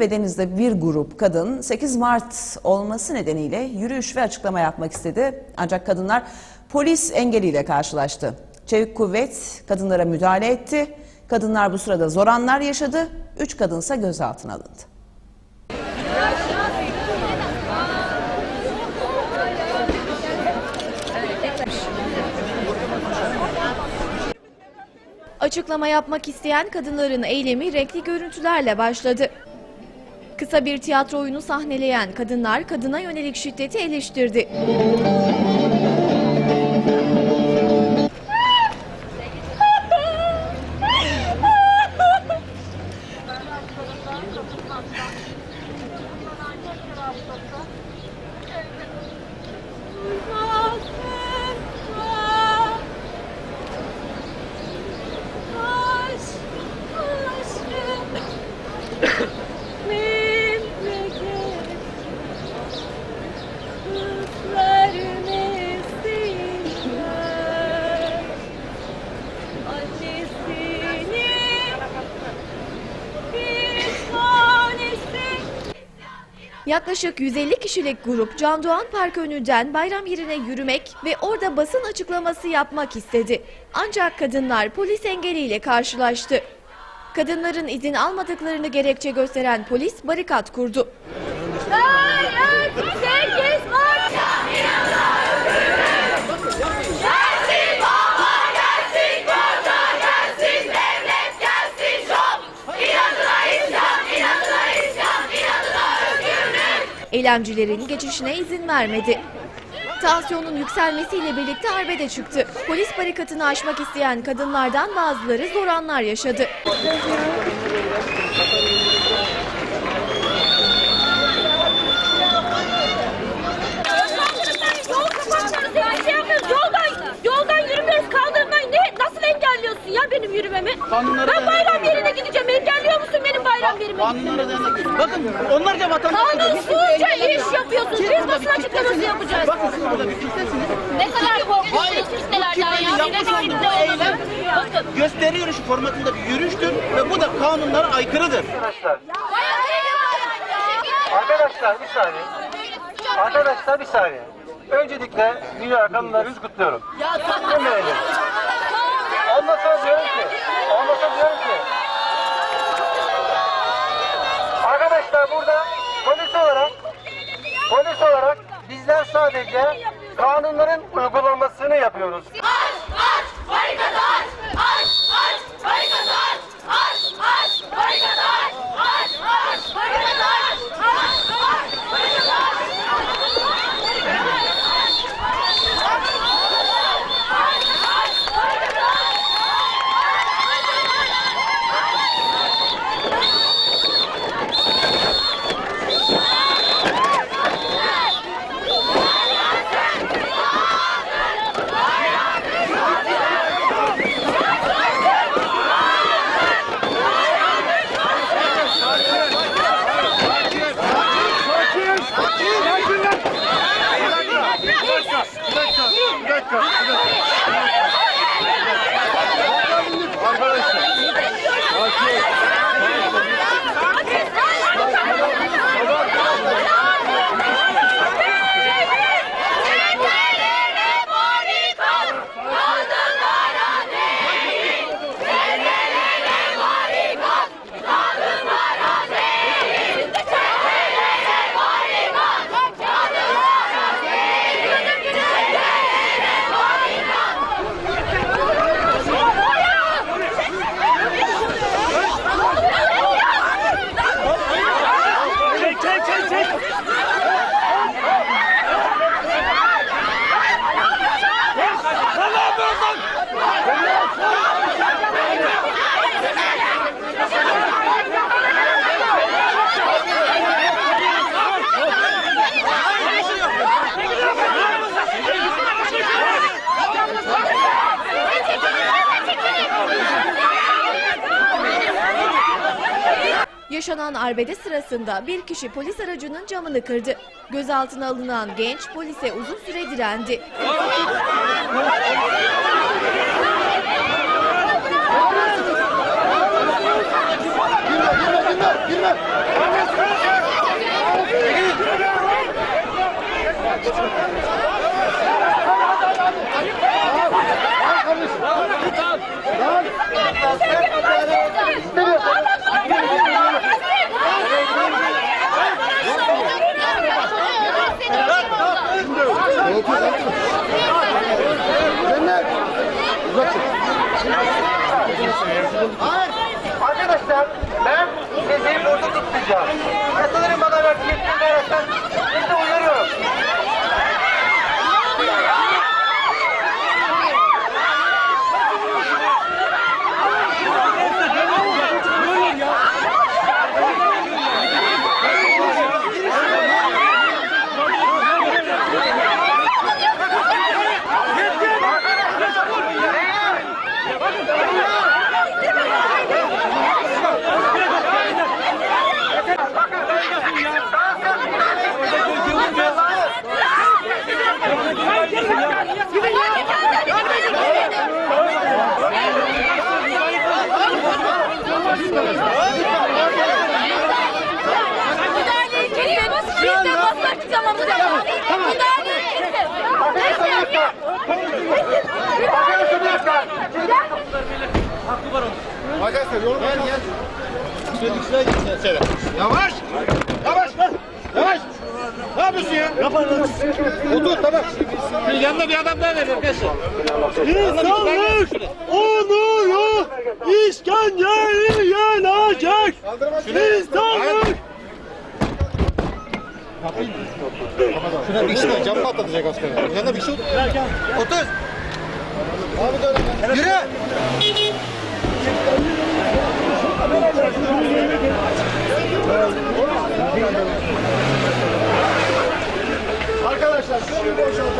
ve denizde bir grup kadın 8 Mart olması nedeniyle yürüyüş ve açıklama yapmak istedi. Ancak kadınlar polis engeliyle karşılaştı. Çevik kuvvet kadınlara müdahale etti. Kadınlar bu sırada zor anlar yaşadı. Üç kadınsa gözaltına alındı. Açıklama yapmak isteyen kadınların eylemi renkli görüntülerle başladı. Kısa bir tiyatro oyunu sahneleyen kadınlar kadına yönelik şiddeti eleştirdi. Yaklaşık 150 kişilik grup Can Doğan Parkı önünden bayram yerine yürümek ve orada basın açıklaması yapmak istedi. Ancak kadınlar polis engeliyle karşılaştı. Kadınların izin almadıklarını gerekçe gösteren polis barikat kurdu. Eylemcilerin geçişine izin vermedi. Tansiyonun yükselmesiyle birlikte arbede çıktı. Polis barikatını aşmak isteyen kadınlardan bazıları zor anlar yaşadı. Ya. Yapıyoruz. Yoldan, yoldan yürümüyoruz. Kaldırmayın. Ne? Nasıl engelliyorsun ya benim yürümemi? ben bayram yerine gideceğim. Engelliyor musun bayram? Kanunlara. Bakın onlar da vatandaş. Kanunsuzca iş yapıyorsunuz. Biz basın açıklaması yapacağız. Bakın siz burada bir kimsesiniz. Ne kadar korkuyorsunuz kimselerden ya. Yapmış olduğunuz bu eylem gösteri yürüyüşü formatında bir yürüyüştür ve bu da kanunlara aykırıdır. Arkadaşlar bir saniye. Arkadaşlar bir saniye. Öncelikle Dünya Kadınlar Günü'nü kutluyorum. Ya tamam. Demeyelim. Sadece kanunların uygulanmasını yapıyoruz. dakika. Bir dakika. Arkadaşlar. Arkadaşlar. Yaşanan arbede sırasında bir kişi polis aracının camını kırdı. Gözaltına alınan genç polise uzun süre direndi. Thank you. Girme, girme, girme, girme. Arkadaşlar ben sizi burada tutmayacağım. Yasaların bana verdiği yetkiyi de basın açıklamamızı yapalım. Müdahaleyi kesin. Arkadaşlar yolu gel gel. Şuraya git sen söyle. Yavaş! Yavaş! Yavaş! Ne yapıyorsun ya? Yapalım. Otur tamam. Şimdi yanında bir adam daha ver arkadaşlar. İnsanlık onuru işkenceyi yenecek. İnsanlık Şuna bir kişi. Cam patlatacak aslında. Yanında bir kişi otur. Otur. Abi dön. Yürü. Arkadaşlar şunu bir boşaltalım.